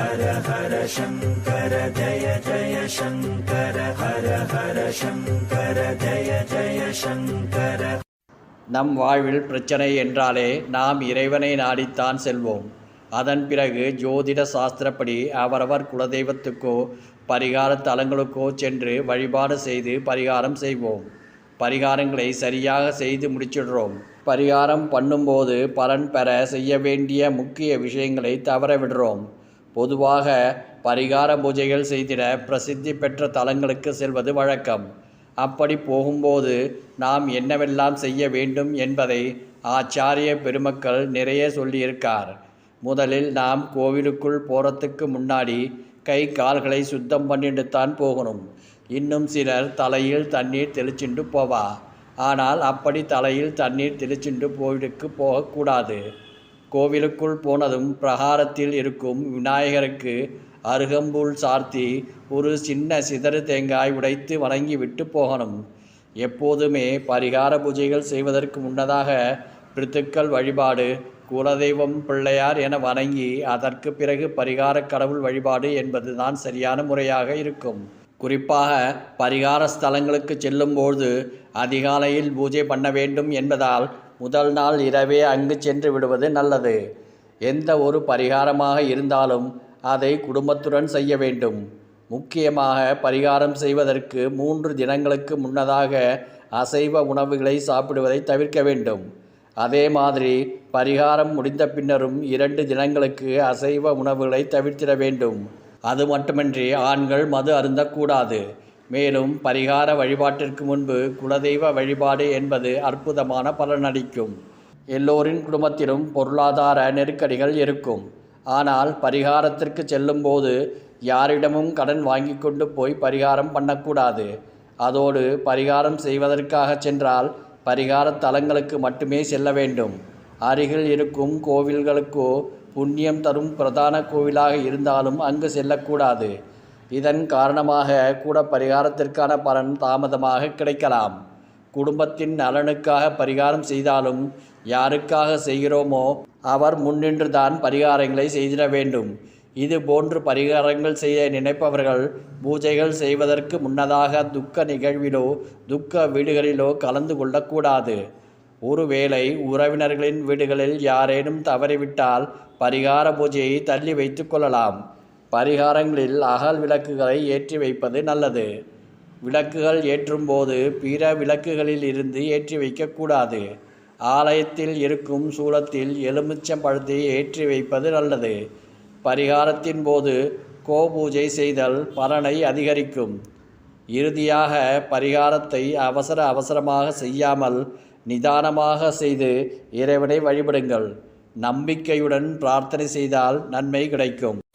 ஹர ஹர சங்கர ஜய ஜய சங்கர ஹர ஹர சங்கர ஜய ஜய சங்கர. நம் வாழ்வில் பிரச்சனை என்றாலே நாம் இறைவனை நாடித்தான் செல்வோம். அதன் பிறகு ஜோதிட சாஸ்திரப்படி அவரவர் குலதெய்வத்துக்கோ பரிகார தலங்களுக்கோ சென்று வழிபாடு செய்து பரிகாரம் செய்வோம். பரிகாரங்களை சரியாக செய்து முடிச்சிடுறோம். பரிகாரம் பண்ணும்போது பலன் பெற செய்ய வேண்டிய முக்கிய விஷயங்களை தவற விடுறோம். பொதுவாக பரிகார பூஜைகள் செய்திட பிரசித்தி பெற்ற தலங்களுக்கு செல்வது வழக்கம். அப்படி போகும்போது நாம் என்னவெல்லாம் செய்ய வேண்டும் என்பதை ஆச்சாரிய பெருமக்கள் நிறைய சொல்லியிருக்கார். முதலில் நாம் கோவிலுக்குள் போகிறதுக்கு முன்னாடி கை கால்களை சுத்தம் பண்ணிட்டு தான் போகணும். இன்னும் சிலர் தலையில் தண்ணீர் தெளிச்சுண்டு போவா. ஆனால் அப்படி தலையில் தண்ணீர் தெளிச்சுண்டு கோவிலுக்கு போகக்கூடாது. கோவிலுக்குள் போனதும் பிரகாரத்தில் இருக்கும் விநாயகருக்கு அருகம்புல் சார்த்தி ஒரு சின்ன சிதறு தேங்காய் உடைத்து வணங்கி விட்டு போகணும். எப்போதுமே பரிகார பூஜைகள் செய்வதற்கு முன்னதாக பிரித்துக்கள் வழிபாடு குலதெய்வம் பிள்ளையார் என வணங்கி அதற்கு பிறகு பரிகார கடவுள் வழிபாடு என்பதுதான் சரியான முறையாக இருக்கும். குறிப்பாக பரிகார ஸ்தலங்களுக்கு செல்லும்போது அதிகாலையில் பூஜை பண்ண வேண்டும் என்பதால் முதல் நாள் இரவே அங்கு சென்று விடுவது நல்லது. எந்த ஒரு பரிகாரமாக இருந்தாலும் அதை குடும்பத்துடன் செய்ய வேண்டும். முக்கியமாக பரிகாரம் செய்வதற்கு மூன்று தினங்களுக்கு முன்னதாக அசைவ உணவுகளை சாப்பிடுவதை தவிர்க்க வேண்டும். அதே மாதிரி பரிகாரம் முடிந்த பின்னரும் இரண்டு தினங்களுக்கு அசைவ உணவுகளை தவிர்த்திட வேண்டும். அது மட்டுமின்றி ஆண்கள் மது அருந்தக்கூடாது. மேலும் பரிகார வழிபாட்டிற்கு முன்பு குலதெய்வ வழிபாடு என்பது அற்புதமான பலனளிக்கும். எல்லோரின் குடும்பத்திலும் பொருளாதார நெருக்கடிகள் இருக்கும். ஆனால் பரிகாரத்திற்கு செல்லும்போது யாரிடமும் கடன் வாங்கி கொண்டு போய் பரிகாரம் பண்ணக்கூடாது. அதோடு பரிகாரம் செய்வதற்காக சென்றால் பரிகார தலங்களுக்கு மட்டுமே செல்ல வேண்டும். அருகில் இருக்கும் கோவில்களுக்கோ புண்ணியம் தரும் பிரதான கோவிலாக இருந்தாலும் அங்கு செல்லக்கூடாது. இதன் காரணமாக கூட பரிகாரத்திற்கான பலன் தாமதமாக கிடைக்கலாம். குடும்பத்தின் நலனுக்காக பரிகாரம் செய்தாலும் யாருக்காக செய்கிறோமோ அவர் முன்னின்று தான் பரிகாரங்களை செய்திட வேண்டும். இது போன்று பரிகாரங்கள் செய்ய நினைப்பவர்கள் பூஜைகள் செய்வதற்கு முன்னதாக துக்க நிகழ்விலோ துக்க வீடுகளிலோ கலந்து கொள்ளக்கூடாது. ஒருவேளை உறவினர்களின் வீடுகளில் யாரேனும் தவறிவிட்டால் பரிகார பூஜையை தள்ளி வைத்து கொள்ளலாம். பரிகாரங்களில் அகல் விளக்குகளை ஏற்றி வைப்பது நல்லது. விளக்குகள் ஏற்றும்போது பிற விளக்குகளில் இருந்து ஏற்றி வைக்கக்கூடாது ஆலயத்தில் இருக்கும் சூலத்தில் எலுமிச்சம் பழத்தை ஏற்றி வைப்பது நல்லது. பரிகாரத்தின் போது கோபூஜை செய்தல் பலனை அதிகரிக்கும். இறுதியாக பரிகாரத்தை அவசர அவசரமாக செய்யாமல் நிதானமாக செய்து இறைவனை வழிபடுங்கள். நம்பிக்கையுடன் பிரார்த்தனை செய்தால் நன்மை கிடைக்கும்.